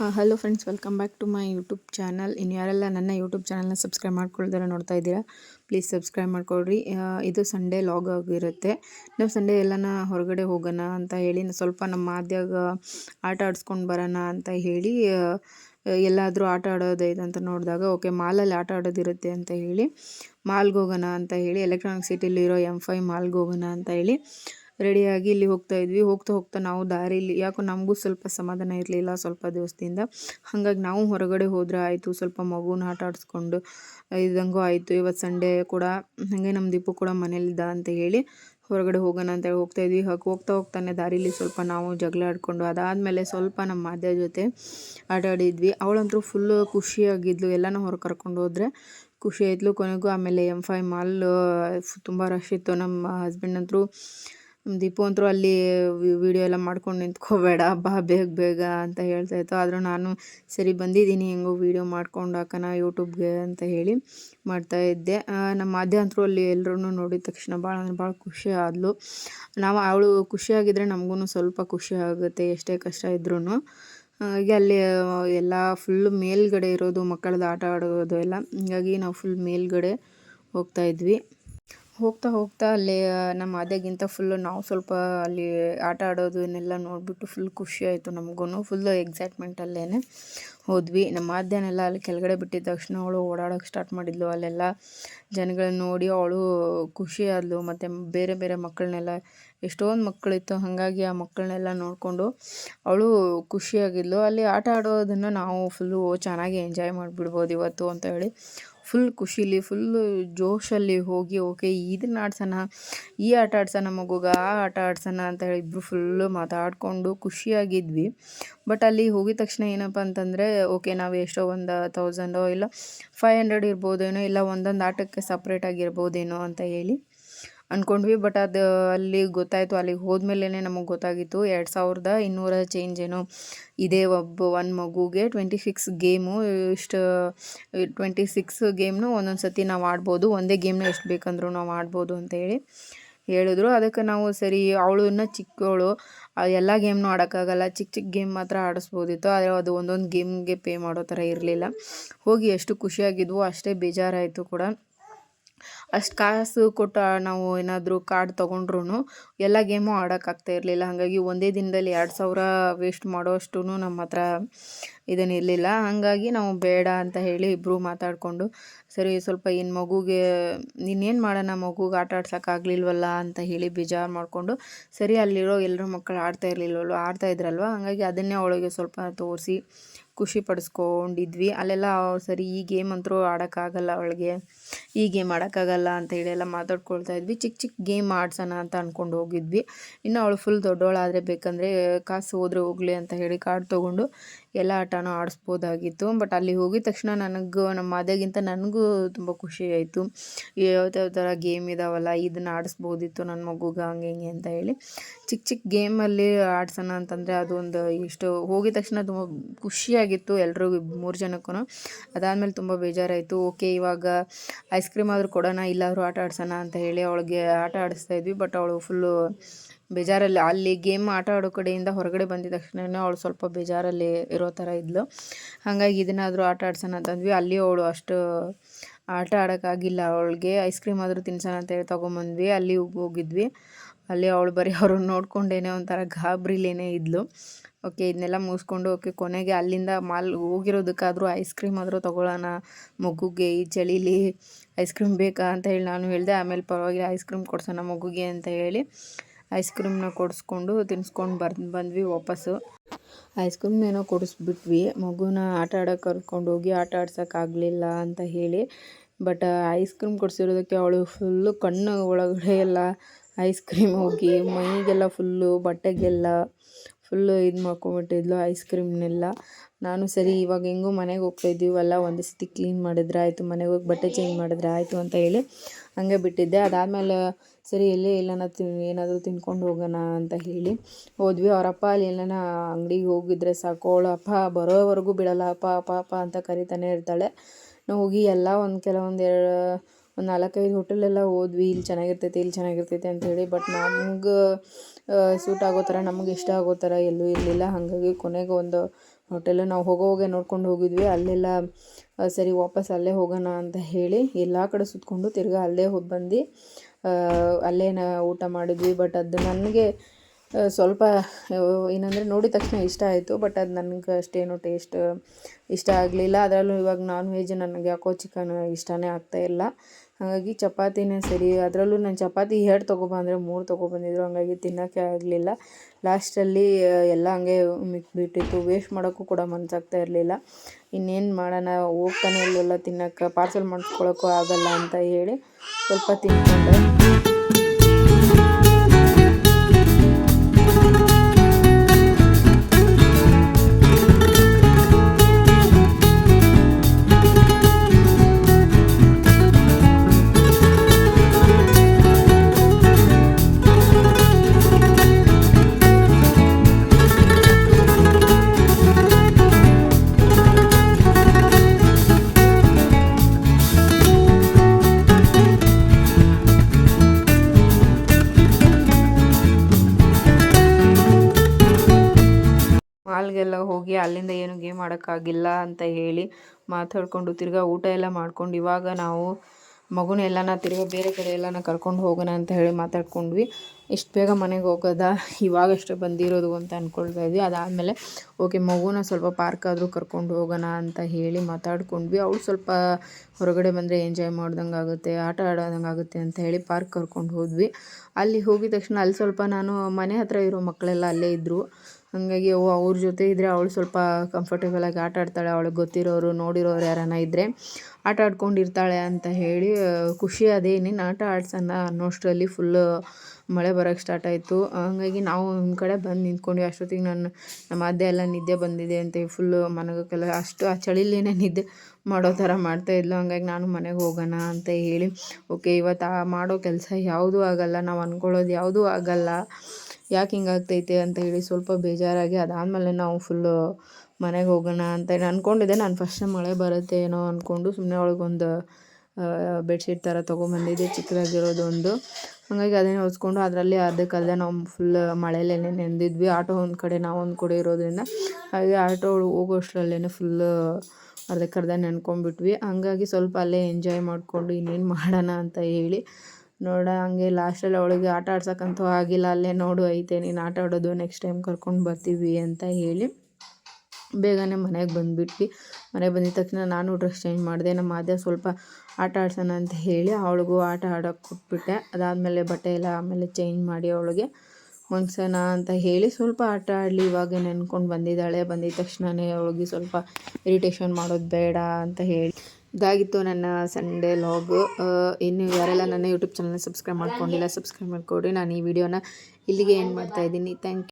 Hello friends welcome back to my YouTube channel ಇನ್ನು ಯಾರೆಲ್ಲ ನನ್ನ ಯೂಟ್ಯೂಬ್ ಚಾನಲ್ನ ಸಬ್ಸ್ಕ್ರೈಬ್ ಮಾಡ್ಕೊಳ್ದಾರ ನೋಡ್ತಾ ಇದ್ದೀರಾ ಪ್ಲೀಸ್ ಸಬ್ಸ್ಕ್ರೈಬ್ ಮಾಡ್ಕೊಳ್ರಿ. ಇದು ಸಂಡೇ ಲಾಗ್ ಆಗಿರುತ್ತೆ. ನಾವು ಸಂಡೇ ಎಲ್ಲನ ಹೊರಗಡೆ ಹೋಗೋಣ ಅಂತ ಹೇಳಿ ಸ್ವಲ್ಪ ನಮ್ಮ ಮಾದ್ಯಾಗ ಆಟ ಆಡಿಸ್ಕೊಂಡು ಬರೋಣ ಅಂತ ಹೇಳಿ ಎಲ್ಲಾದರೂ ಆಟ ಆಡೋದೈತೆ ಅಂತ ನೋಡಿದಾಗ ಓಕೆ ಮಾಲಲ್ಲಿ ಆಟ ಆಡೋದಿರುತ್ತೆ ಅಂತ ಹೇಳಿ, ಮಾಲ್ಗೆ ಹೋಗೋಣ ಅಂತ ಹೇಳಿ ಎಲೆಕ್ಟ್ರಾನಿಕ್ ಸಿಟಿಲಿರೋ ಎಂ ಫೈ ಮಾಲ್ಗೆ ಹೋಗೋಣ ಅಂತ ಹೇಳಿ ರೆಡಿಯಾಗಿ ಇಲ್ಲಿ ಹೋಗ್ತಾ ಇದ್ವಿ. ಹೋಗ್ತಾ ಹೋಗ್ತಾ ನಾವು ದಾರಿಲಿ, ಯಾಕೋ ನಮಗೂ ಸ್ವಲ್ಪ ಸಮಾಧಾನ ಇರಲಿಲ್ಲ ಸ್ವಲ್ಪ ದಿವಸದಿಂದ. ಹಾಗಾಗಿ ನಾವು ಹೊರಗಡೆ ಹೋದ್ರೆ ಆಯಿತು, ಸ್ವಲ್ಪ ಮಗುನ ಆಟ ಆಡಿಸ್ಕೊಂಡು ಇದಂಗೂ ಆಯಿತು. ಇವತ್ತು ಸಂಡೇ ಕೂಡ, ಹಾಗೆ ನಮ್ಮ ದೀಪು ಕೂಡ ಮನೇಲಿದ್ದ ಅಂತ ಹೇಳಿ ಹೊರಗಡೆ ಹೋಗೋಣ ಅಂತ ಹೇಳಿ ಹೋಗ್ತಾ ಇದ್ವಿ. ಹಾಗೆ ಹೋಗ್ತಾ ಹೋಗ್ತಾನೆ ದಾರಿಲಿ ಸ್ವಲ್ಪ ನಾವು ಜಗಳ ಆಡಿಕೊಂಡು ಅದಾದಮೇಲೆ ಸ್ವಲ್ಪ ನಮ್ಮ ಮಾದ್ಯ ಜೊತೆ ಆಟ ಆಡಿದ್ವಿ. ಅವಳಂತೂ ಫುಲ್ಲು ಖುಷಿಯಾಗಿದ್ಲು. ಎಲ್ಲನೂ ಹೊರಗೆ ಕರ್ಕೊಂಡು ಹೋದರೆ ಖುಷಿ ಆಯಿತು. ಕೊನೆಗೂ ಆಮೇಲೆ ಎಂ ಫೈ ಮಾಲ್ ತುಂಬ ರಶ್ ಇತ್ತು. ನಮ್ಮ ಹಸ್ಬೆಂಡ್ ಅಂತೂ ದೀಪು ಅಂತೂ ಅಲ್ಲಿ ವಿಡಿಯೋ ಎಲ್ಲ ಮಾಡ್ಕೊಂಡು ನಿಂತ್ಕೋಬೇಡ, ಬಾ, ಬೇಗ ಬೇಗ ಅಂತ ಹೇಳ್ತಾ ಇತ್ತು. ಆದರೂ ನಾನು ಸರಿ ಬಂದಿದ್ದೀನಿ, ಹೆಂಗೋ ವಿಡಿಯೋ ಮಾಡ್ಕೊಂಡು ಹಾಕೋಣ ಯೂಟ್ಯೂಬ್ಗೆ ಅಂತ ಹೇಳಿ ಮಾಡ್ತಾ ಇದ್ದೆ. ನಮ್ಮ ಮಾಧ್ಯ ಅಂತೂ ಅಲ್ಲಿ ಎಲ್ಲರೂ ನೋಡಿದ ತಕ್ಷಣ ಭಾಳ ಅಂದ್ರೆ ಭಾಳ ಖುಷಿ ಆದಳು ನಾವು ಅವಳು ಖುಷಿಯಾಗಿದ್ದರೆ ನಮಗೂ ಸ್ವಲ್ಪ ಖುಷಿ ಆಗುತ್ತೆ, ಎಷ್ಟೇ ಕಷ್ಟ ಇದ್ರೂ ಹಾಗೆ ಅಲ್ಲಿ ಎಲ್ಲ ಫುಲ್ ಮೇಲ್ಗಡೆ ಇರೋದು ಮಕ್ಕಳದ್ದು ಆಟ ಆಡೋದು ಎಲ್ಲ. ಹೀಗಾಗಿ ನಾವು ಫುಲ್ ಮೇಲ್ಗಡೆ ಹೋಗ್ತಾ ಇದ್ವಿ. ಹೋಗ್ತಾ ಹೋಗ್ತಾ ಅಲ್ಲಿ ನಮ್ಮ ಅದೇಗಿಂತ ಫುಲ್ಲು ನಾವು ಸ್ವಲ್ಪ ಅಲ್ಲಿ ಆಟ ಆಡೋದನ್ನೆಲ್ಲ ನೋಡಿಬಿಟ್ಟು ಫುಲ್ ಖುಷಿ ಆಯಿತು ನಮಗೂ ಫುಲ್ಲು ಎಕ್ಸೈಟ್ಮೆಂಟಲ್ಲೇ ಹೋದ್ವಿ. ನಮ್ಮ ಆದ್ಯನೆಲ್ಲ ಅಲ್ಲಿ ಕೆಳಗಡೆ ಬಿಟ್ಟಿದ್ದ ತಕ್ಷಣ ಅವಳು ಓಡಾಡೋಕೆ ಸ್ಟಾರ್ಟ್ ಮಾಡಿದ್ಲು. ಅಲ್ಲೆಲ್ಲ ಜನಗಳನ್ನ ನೋಡಿ ಅವಳು ಖುಷಿ ಆದ್ಲು. ಮತ್ತು ಬೇರೆ ಬೇರೆ ಮಕ್ಕಳನ್ನೆಲ್ಲ, ಎಷ್ಟೊಂದು ಮಕ್ಕಳಿತ್ತು. ಹಾಗಾಗಿ ಆ ಮಕ್ಕಳನ್ನೆಲ್ಲ ನೋಡಿಕೊಂಡು ಅವಳು ಖುಷಿಯಾಗಿದ್ಲು. ಅಲ್ಲಿ ಆಟ ಆಡೋದನ್ನು ನಾವು ಫುಲ್ಲು ಚೆನ್ನಾಗಿ ಎಂಜಾಯ್ ಮಾಡಿಬಿಡ್ಬೋದು ಇವತ್ತು ಅಂತ ಹೇಳಿ ಫುಲ್ ಖುಷಿಲಿ ಫುಲ್ಲು ಜೋಶಲ್ಲಿ ಹೋಗಿ ಓಕೆ ಇದನ್ನ ಆಡ್ಸೋಣ ಈ ಆಟ ಆಡ್ಸೋಣ ಮಗುಗ, ಆ ಆಟ ಆಡ್ಸೋಣ ಅಂತ ಹೇಳಿ ಇಬ್ಬರು ಫುಲ್ಲು ಮಾತಾಡಿಕೊಂಡು ಖುಷಿಯಾಗಿದ್ವಿ. ಬಟ್ ಅಲ್ಲಿ ಹೋಗಿದ ತಕ್ಷಣ ಏನಪ್ಪ ಅಂತಂದರೆ ಓಕೆ ನಾವು ಎಷ್ಟೋ ಒಂದು ತೌಸಂಡೋ ಇಲ್ಲ ಫೈವ್ ಹಂಡ್ರೆಡ್ ಇರ್ಬೋದೇನೋ, ಇಲ್ಲ ಒಂದೊಂದು ಆಟಕ್ಕೆ ಸಪ್ರೇಟಾಗಿರ್ಬೋದೇನೋ ಅಂತ ಹೇಳಿ ಅಂದ್ಕೊಂಡ್ವಿ ಬಟ್ ಅದು ಅಲ್ಲಿ ಗೊತ್ತಾಯಿತು. ಅಲ್ಲಿಗೆ ಹೋದ್ಮೇಲೆ ನಮಗೆ ಗೊತ್ತಾಗಿತ್ತು, ಎರಡು ಸಾವಿರದ ಇನ್ನೂರ ಚೇಂಜ್ ಏನೋ. ಇದೇ ಒಬ್ಬ ಒನ್ ಮಗುಗೆ ಟ್ವೆಂಟಿ ಸಿಕ್ಸ್ ಗೇಮು ಇಷ್ಟು ಟ್ವೆಂಟಿ ಸಿಕ್ಸ್ ಗೇಮ್ನು ಒಂದೊಂದು ಸತಿ ನಾವು ಆಡ್ಬೋದು. ಒಂದೇ ಗೇಮ್ನ ಎಷ್ಟು ಬೇಕಂದ್ರು ನಾವು ಆಡ್ಬೋದು ಅಂತ ಹೇಳಿ ಹೇಳಿದ್ರು. ಅದಕ್ಕೆ ನಾವು ಸರಿ ಅವಳನ್ನ ಚಿಕ್ಕವಳು ಎಲ್ಲ ಗೇಮ್ನು ಆಡೋಕ್ಕಾಗಲ್ಲ. ಚಿಕ್ಕ ಚಿಕ್ಕ ಗೇಮ್ ಮಾತ್ರ ಆಡಿಸ್ಬೋದಿತ್ತು. ಆದರೆ ಅದು ಒಂದೊಂದು ಗೇಮ್ಗೆ ಪೇ ಮಾಡೋ ಥರ ಇರಲಿಲ್ಲ. ಹೋಗಿ ಎಷ್ಟು ಖುಷಿಯಾಗಿದ್ವು ಅಷ್ಟೇ ಬೇಜಾರಾಯಿತು ಕೂಡ. ಅಷ್ಟು ಕಾಸು ಕೊಟ್ಟು ನಾವು ಏನಾದರೂ ಕಾರ್ಡ್ ತೊಗೊಂಡ್ರೂ ಎಲ್ಲ ಗೇಮು ಆಡೋಕ್ಕಾಗ್ತಾ ಇರಲಿಲ್ಲ. ಹಾಗಾಗಿ ಒಂದೇ ದಿನದಲ್ಲಿ ಎರಡು ಸಾವಿರ ವೇಸ್ಟ್ ಮಾಡೋಷ್ಟು ನಮ್ಮ ಹತ್ರ ಇದೇನಿರಲಿಲ್ಲ ಹಾಗಾಗಿ ನಾವು ಬೇಡ ಅಂತ ಹೇಳಿ ಇಬ್ಬರು ಮಾತಾಡಿಕೊಂಡು, ಸರಿ ಸ್ವಲ್ಪ ಇನ್ನು ಮಗುಗೆ ಇನ್ನೇನು ಮಾಡೋಣ ಮಗುಗೆ ಆಟ ಆಡ್ಸೋಕ್ಕಾಗಲಿಲ್ವಲ್ಲ ಅಂತ ಹೇಳಿ ಬೇಜಾರು ಮಾಡಿಕೊಂಡು, ಸರಿ ಅಲ್ಲಿರೋ ಎಲ್ಲರೂ ಮಕ್ಕಳು ಆಡ್ತಾ ಇರಲಿಲ್ವಲ್ಲ ಆಡ್ತಾ ಇದ್ರಲ್ವ? ಹಾಗಾಗಿ ಅದನ್ನೇ ಅವಳಿಗೆ ಸ್ವಲ್ಪ ತೋರಿಸಿ ಖುಷಿ ಪಡಿಸ್ಕೊಂಡಿದ್ವಿ. ಅಲ್ಲೆಲ್ಲ ಸರಿ ಈ ಗೇಮ್ ಅಂತೂ ಆಡೋಕ್ಕಾಗಲ್ಲ ಅವಳಿಗೆ. ಈ ಗೇಮ್ ಆಡೋಕ್ಕಾಗಲ್ಲ ಅಂತ ಹೇಳಿ ಎಲ್ಲ ಮಾತಾಡ್ಕೊಳ್ತಾ ಇದ್ವಿ. ಚಿಕ್ಕ ಚಿಕ್ಕ ಗೇಮ್ ಆಡ್ಸೋಣ ಅಂತ ಅಂದ್ಕೊಂಡು ಹೋಗಿದ್ವಿ. ಇನ್ನು ಅವಳು ಫುಲ್ ದೊಡ್ಡವಳಾದರೆ ಬೇಕಂದರೆ ಕಾಸು ಹೋದ್ರೆ ಹೋಗಲಿ ಅಂತ ಹೇಳಿ ಕಾರ್ಡ್ ತೊಗೊಂಡು ಎಲ್ಲ ಆಟನೂ ಆಡಿಸ್ಬೋದಾಗಿತ್ತು. ಬಟ್ ಅಲ್ಲಿ ಹೋಗಿದ ತಕ್ಷಣ ನನಗೂ, ನಮ್ಮ ಮದೆಗಿಂತ ನನಗೂ ತುಂಬ ಖುಷಿ ಆಯಿತು. ಯಾವ್ಯಾವ ಥರ ಗೇಮ್ ಇದಾವಲ್ಲ, ಇದನ್ನು ಆಡಿಸ್ಬೋದಿತ್ತು ನನ್ನ ಮಗುಗೆ ಹಂಗೆ ಹಿಂಗೆ ಅಂತ ಹೇಳಿ. ಚಿಕ್ಕ ಚಿಕ್ಕ ಗೇಮಲ್ಲಿ ಆಡ್ಸೋಣ ಅಂತಂದರೆ ಅದೊಂದು ಇಷ್ಟು ಹೋಗಿದ ತಕ್ಷಣ ತುಂಬ ಖುಷಿಯಾಗಿತ್ತು ಎಲ್ಲರೂ ಮೂರು ಜನಕ್ಕೂ ಅದಾದಮೇಲೆ ತುಂಬ ಬೇಜಾರಾಯಿತು. ಓಕೆ, ಇವಾಗ ಐಸ್ ಕ್ರೀಮ್ ಆದರೂ ಕೊಡೋಣ, ಇಲ್ಲಾದರೂ ಆಟ ಆಡ್ಸೋಣ ಅಂತ ಹೇಳಿ ಅವಳಿಗೆ ಆಟ ಆಡಿಸ್ತಾ ಇದ್ವಿ. ಬಟ್ ಅವಳು ಫುಲ್ಲು ಬೇಜಾರಲ್ಲಿ ಅಲ್ಲಿ ಗೇಮ್ ಆಟ ಆಡೋ ಕಡೆಯಿಂದ ಹೊರಗಡೆ ಬಂದಿದ ತಕ್ಷಣ ಅವಳು ಸ್ವಲ್ಪ ಬೇಜಾರಲ್ಲಿ ಇರೋ ಥರ ಇದ್ಲು. ಹಾಗಾಗಿ ಇದನ್ನಾದರೂ ಆಟ ಆಡ್ಸೋಣ ಅಂತಂದ್ವಿ ಅಲ್ಲಿ ಅವಳು ಅಷ್ಟು ಆಟ ಆಡೋಕ್ಕಾಗಿಲ್ಲ. ಅವಳಿಗೆ ಐಸ್ ಕ್ರೀಮ್ ಆದರೂ ತಿನ್ಸೋಣ ಅಂತ ಹೇಳಿ ತೊಗೊಂಬಂದ್ವಿ. ಅಲ್ಲಿ ಹೋಗಿದ್ವಿ. ಅಲ್ಲಿ ಅವಳು ಬರೀ ಅವ್ರನ್ನ ನೋಡ್ಕೊಂಡೇನೆ ಒಂಥರ ಗಾಬ್ರಿಲೇನೇ ಇದ್ಲು. ಓಕೆ, ಇದನ್ನೆಲ್ಲ ಮುಗಿಸ್ಕೊಂಡು ಓಕೆ, ಕೊನೆಗೆ ಅಲ್ಲಿಂದ ಮಾಲ್ ಹೋಗಿರೋದಕ್ಕಾದರೂ ಐಸ್ ಕ್ರೀಮ್ ಆದರೂ ತೊಗೊಳ್ಳೋಣ. ಮಗುಗೆ ಈ ಚಳಿಲಿ ಐಸ್ ಕ್ರೀಮ್ ಬೇಕಾ ಅಂತ ಹೇಳಿ ನಾನು ಹೇಳಿದೆ. ಆಮೇಲೆ ಪರವಾಗಿಲ್ಲ, ಐಸ್ ಕ್ರೀಮ್ ಕೊಡ್ಸೋಣ ಮಗುಗೆ ಅಂತ ಹೇಳಿ. ಐಸ್ ಕ್ರೀಮ್ನ ಕೊಡಿಸ್ಕೊಂಡು ತಿನ್ಸ್ಕೊಂಡು ಬರ್ ಬಂದ್ವಿ ವಾಪಸ್ಸು. ಐಸ್ ಕ್ರೀಮ್ನೇನೋ ಕೊಡಿಸ್ಬಿಟ್ವಿ. ಮಗುನ ಆಟ ಆಡೋಕೆ ಕರ್ಕೊಂಡು ಹೋಗಿ ಆಟ ಆಡ್ಸೋಕ್ಕಾಗಲಿಲ್ಲ ಅಂತ ಹೇಳಿ. ಬಟ್, ಐಸ್ ಕ್ರೀಮ್ ಕೊಡಿಸಿರೋದಕ್ಕೆ ಅವಳು ಫುಲ್ಲು ಕಣ್ಣು ಒಳಗಡೆ ಎಲ್ಲ ಐಸ್ ಕ್ರೀಮ್ ಹೋಗಿ, ಮೈಗೆಲ್ಲ ಫುಲ್ಲು ಬಟ್ಟೆಗೆಲ್ಲ ಫುಲ್ಲು ಇದು ಮಾಡ್ಕೊಂಬಿಟ್ಟಿದ್ಲು ಐಸ್ ಕ್ರೀಮ್ನೆಲ್ಲ. ನಾನು ಸರಿ, ಇವಾಗ ಹೆಂಗೂ ಮನೆಗೆ ಹೋಗ್ತಾ ಇದ್ದೀವಲ್ಲ ಒಂದು ಸತಿ ಕ್ಲೀನ್ ಮಾಡಿದ್ರೆ ಆಯಿತು, ಮನೆಗೆ ಹೋಗಿ ಬಟ್ಟೆ ಚೇಂಜ್ ಮಾಡಿದ್ರೆ ಆಯಿತು ಅಂತ ಹೇಳಿ ಹಂಗೆ ಬಿಟ್ಟಿದ್ದೆ. ಅದಾದಮೇಲೆ, ಸರಿ, ಎಲ್ಲೇ ಇಲ್ಲನ ತಿನ್, ಏನಾದರೂ ತಿನ್ಕೊಂಡು ಹೋಗೋಣ ಅಂತ ಹೇಳಿ ಹೋದ್ವಿ. ಅವರಪ್ಪ ಅಲ್ಲಿ ಎಲ್ಲನ ಅಂಗಡಿಗೆ ಹೋಗಿದ್ರೆ ಸಾಕು. ಅವಳು ಅಪ್ಪ ಬರೋವರೆಗೂ ಬಿಡಲ್ಲ. ಅಪ್ಪ ಅಪ್ಪ ಅಪ್ಪ ಅಂತ ಕರಿತಾನೆ ಇರ್ತಾಳೆ. ನಾವು ಹೋಗಿ ಎಲ್ಲ ಒಂದು ಕೆಲವೊಂದು ಎರಡು, ಒಂದು ನಾಲ್ಕೈದು ಹೋಟೆಲೆಲ್ಲ ಹೋದ್ವಿ. ಇಲ್ಲಿ ಚೆನ್ನಾಗಿರ್ತೈತೆ ಇಲ್ಲಿ ಚೆನ್ನಾಗಿರ್ತೈತೆ ಅಂತೇಳಿ ಬಟ್ ನಮ್ಗೆ ಸೂಟ್ ಆಗೋ ಥರ, ನಮ್ಗೆ ಇಷ್ಟ ಆಗೋ ಥರ ಎಲ್ಲೂ ಇರಲಿಲ್ಲ. ಹಾಗಾಗಿ ಕೊನೆಗೆ ಒಂದು ಹೋಟೆಲು ನಾವು ಹೋಗೋ ಹೋಗೋವಾಗೆ ನೋಡ್ಕೊಂಡು ಹೋಗಿದ್ವಿ. ಅಲ್ಲೆಲ್ಲ ಸರಿ ವಾಪಸ್ ಅಲ್ಲೇ ಹೋಗೋಣ ಅಂತ ಹೇಳಿ ಎಲ್ಲ ಕಡೆ ಸುತ್ಕೊಂಡು ತಿರ್ಗಾ ಅಲ್ಲೇ ಹೋಗಿ ಬಂದು ಅಲ್ಲೇ ಊಟ ಮಾಡಿದ್ವಿ. ಬಟ್ ಅದು ನನಗೆ ಸ್ವಲ್ಪ ಏನಂದರೆ ನೋಡಿದ ತಕ್ಷಣ ಇಷ್ಟ ಆಯಿತು. ಬಟ್ ಅದು ನನಗೆ ಅಷ್ಟೇನು ಟೇಸ್ಟ್, ಇಷ್ಟ ಆಗಲಿಲ್ಲ. ಅದರಲ್ಲೂ ಇವಾಗ ನಾನ್ ವೆಜ್ ನನಗೆ ಯಾಕೋ ಚಿಕನ್ ಇಷ್ಟನೇ ಇಲ್ಲ. ಹಾಗಾಗಿ ಚಪಾತಿನೇ ಸರಿ. ಅದರಲ್ಲೂ ನಾನು ಚಪಾತಿ ಎರಡು ತೊಗೊಬಂದ್ರೆ ಮೂರು ತೊಗೊಬಂದಿದ್ರು. ಹಂಗಾಗಿ ತಿನ್ನೋಕ್ಕೆ ಆಗಲಿಲ್ಲ. ಲಾಸ್ಟಲ್ಲಿ ಎಲ್ಲ ಹಂಗೆ ಮಿಕ್ಬಿಟ್ಟಿತ್ತು. ವೇಸ್ಟ್ ಮಾಡೋಕ್ಕೂ ಕೂಡ ಮನಸ್ಸಾಗ್ತಾ ಇರಲಿಲ್ಲ. ಇನ್ನೇನು ಮಾಡೋಣ? ಹೋಗ್ತಾನೆ ಇಲ್ಲೆಲ್ಲ ತಿನ್ನೋಕ್ಕೆ, ಪಾರ್ಸೆಲ್ ಮಾಡಿಸ್ಕೊಳ್ಳೋಕ್ಕೂ ಆಗಲ್ಲ ಅಂತ ಹೇಳಿ ಸ್ವಲ್ಪ ತಿನ್ಕೊಂಡೆ. ಮಾಲ್ಗೆಲ್ಲ ಹೋಗಿ ಅಲ್ಲಿಂದ ಏನು ಗೇಮ್ ಆಡೋಕ್ಕಾಗಿಲ್ಲ ಅಂತ ಹೇಳಿ ಮಾತಾಡಿಕೊಂಡು ತಿರ್ಗಾ ಊಟ ಎಲ್ಲ ಮಾಡ್ಕೊಂಡು ಇವಾಗ ನಾವು ಮಗುನ ಎಲ್ಲನ ತಿರ್ಗಾ ಬೇರೆ ಕಡೆ ಎಲ್ಲಾನ ಕರ್ಕೊಂಡು ಹೋಗೋಣ ಅಂತ ಹೇಳಿ ಮಾತಾಡ್ಕೊಂಡ್ವಿ. ಇಷ್ಟು ಬೇಗ ಮನೆಗೆ ಹೋಗೋದಾ? ಇವಾಗಷ್ಟೇ ಬಂದಿರೋದು ಅಂತ ಅಂದ್ಕೊಳ್ತಾ ಇದ್ವಿ. ಅದಾದಮೇಲೆ, ಓಕೆ, ಮಗುನ ಸ್ವಲ್ಪ ಪಾರ್ಕ್ ಆದರೂ ಕರ್ಕೊಂಡು ಹೋಗೋಣ ಅಂತ ಹೇಳಿ ಮಾತಾಡ್ಕೊಂಡ್ವಿ. ಅವಳು ಸ್ವಲ್ಪ ಹೊರಗಡೆ ಬಂದರೆ ಎಂಜಾಯ್ ಮಾಡ್ದಂಗೆ ಆಗುತ್ತೆ, ಆಟ ಆಡೋದಂಗೆ ಆಗುತ್ತೆ ಅಂತ ಹೇಳಿ ಪಾರ್ಕ್ ಕರ್ಕೊಂಡು ಹೋದ್ವಿ. ಅಲ್ಲಿ ಹೋಗಿದ ತಕ್ಷಣ ಅಲ್ಲಿ ಸ್ವಲ್ಪ ನಾನು ಮನೆ ಹತ್ರ ಇರೋ ಮಕ್ಕಳೆಲ್ಲ ಅಲ್ಲೇ ಇದ್ದರು ಹಾಗಾಗಿ ಅವು ಅವ್ರ ಜೊತೆ ಇದ್ದರೆ ಅವಳು ಸ್ವಲ್ಪ ಕಂಫರ್ಟೇಬಲ್ ಆಗಿ ಆಟ ಆಡ್ತಾಳೆ. ಅವಳಿಗೆ ಗೊತ್ತಿರೋರು, ನೋಡಿರೋರು ಯಾರನ್ನ ಇದ್ದರೆ ಆಟ ಆಡ್ಕೊಂಡಿರ್ತಾಳೆ ಅಂತ ಹೇಳಿ, ಖುಷಿ ಖುಷಿ ಅದೇನೇನು? ಆಟ ಆಡ್ಸೋಣ ಅನ್ನೋಷ್ಟರಲ್ಲಿ ಫುಲ್ಲು ಮಳೆ ಬರೋಕ್ಕೆ ಸ್ಟಾರ್ಟ್ ಆಯಿತು. ಹಂಗಾಗಿ ನಾವು ಒಂದು ಕಡೆ ಬಂದು ನಿಂತ್ಕೊಂಡು ಅಷ್ಟೊತ್ತಿಗೆ ನಾನು ನಮ್ಮ ಅದೇ ಎಲ್ಲ ನಿದ್ದೆ ಬಂದಿದೆ ಅಂತ ಫುಲ್ಲು ಮನಗೋಕ್ಕೆಲ್ಲ ಅಷ್ಟು ಆ ಚಳಿಲೇನೆ ನಿದ್ದೆ ಮಾಡೋ ಥರ ಮಾಡ್ತಾಯಿದ್ಲು ಹಂಗಾಗಿ ನಾನು ಮನೆಗೆ ಹೋಗೋಣ ಅಂತ ಹೇಳಿ, ಓಕೆ, ಇವತ್ತು ಆ ಮಾಡೋ ಕೆಲಸ ಯಾವುದೂ ಆಗಲ್ಲ. ನಾವು ಅಂದ್ಕೊಳ್ಳೋದು ಯಾವುದೂ ಆಗಲ್ಲ. ಯಾಕೆ ಹಿಂಗಾಗ್ತೈತೆ ಅಂತ ಹೇಳಿ ಸ್ವಲ್ಪ ಬೇಜಾರಾಗಿ ಅದಾದಮೇಲೆ ನಾವು ಫುಲ್ಲು ಮನೆಗೆ ಹೋಗೋಣ ಅಂತ ಅಂದ್ಕೊಂಡಿದ್ದೆ ನಾನು ಫಸ್ಟ್ ಮಳೆ ಬರುತ್ತೆ ಏನೋ ಅಂದ್ಕೊಂಡು ಸುಮ್ಮನೆ ಒಳಗೊಂದು ಬೆಡ್ಶೀಟ್ ಥರ ತೊಗೊಂಬಂದಿದ್ದೆ ಚಿಕ್ಕದಾಗಿರೋದು ಒಂದು ಹಾಗಾಗಿ ಅದನ್ನೇ ಹೊಲಿಸ್ಕೊಂಡು ಅದರಲ್ಲಿ ಅರ್ಧಕ್ಕರ್ಧ ನಾವು ಫುಲ್ ಮಳೆಯಲ್ಲೇ ನೆಂದಿದ್ವಿ. ಆಟೋ ಒಂದು ಕಡೆ ನಾವು ಒಂದು ಕಡೆ ಇರೋದ್ರಿಂದ ಹಾಗೆ ಆಟೋ ಹೋಗೋಷ್ಟರಲ್ಲೇ ಫುಲ್ಲು ಅರ್ಧಕ್ಕರ್ಧ ನೆನ್ಕೊಂಡ್ಬಿಟ್ವಿ. ಹಂಗಾಗಿ ಸ್ವಲ್ಪ ಅಲ್ಲೇ ಎಂಜಾಯ್ ಮಾಡಿಕೊಂಡು ಇನ್ನೇನು ಮಾಡೋಣ ಅಂತ ಹೇಳಿ. ನೋಡ, ಹಂಗೆ ಲಾಸ್ಟಲ್ಲಿ ಅವಳಿಗೆ ಆಟ ಆಡ್ಸೋಕ್ಕಂತೂ ಆಗಿಲ್ಲ. ಅಲ್ಲೇ ನೋಡು ಐತೆ, ನೀನು ಆಟ ಆಡೋದು ನೆಕ್ಸ್ಟ್ ಟೈಮ್ ಕರ್ಕೊಂಡು ಬರ್ತೀವಿ ಅಂತ ಹೇಳಿ ಬೇಗನೆ ಮನೆಗೆ ಬಂದುಬಿಟ್ವಿ. ಮನೆಗೆ ಬಂದಿದ ತಕ್ಷಣ ನಾನು ಡ್ರೆಸ್ ಚೇಂಜ್ ಮಾಡಿದೆ. ನಮ್ಮ ಅದೇ ಸ್ವಲ್ಪ ಆಟ ಆಡ್ಸೋಣ ಅಂತ ಹೇಳಿ ಅವಳಿಗೂ ಆಟ ಆಡೋಕ್ಕೆ ಕೊಟ್ಬಿಟ್ಟೆ. ಅದಾದಮೇಲೆ ಬಟ್ಟೆ ಎಲ್ಲ ಆಮೇಲೆ ಚೇಂಜ್ ಮಾಡಿ ಅವಳಿಗೆ ಮನ್ಸೋಣ ಅಂತ ಹೇಳಿ ಸ್ವಲ್ಪ ಆಟ ಆಡಲಿ, ಇವಾಗ ನೆನ್ಕೊಂಡು ಬಂದಿದ್ದಾಳೆ. ಬಂದಿದ್ದ ತಕ್ಷಣವೇ ಅವಳಿಗೆ ಸ್ವಲ್ಪ ಇರಿಟೇಷನ್ ಮಾಡೋದು ಬೇಡ ಅಂತ ಹೇಳಿ. ಇದಾಗಿತ್ತು ನನ್ನ ಸಂಡೇ ಲಾಗು ಇನ್ನು ಯಾರೆಲ್ಲ ನನ್ನ ಯೂಟ್ಯೂಬ್ ಚಾನಲ್ನ ಸಬ್ಸ್ಕ್ರೈಬ್ ಮಾಡ್ಕೊಂಡಿಲ್ಲ ಸಬ್ಸ್ಕ್ರೈಬ್ ಮಾಡಿಕೊಡ್ರಿ ನಾನು ಈ ವಿಡಿಯೋನ ಇಲ್ಲಿಗೆ ಏನು ಮಾಡ್ತಾ ಇದ್ದೀನಿ. Thank you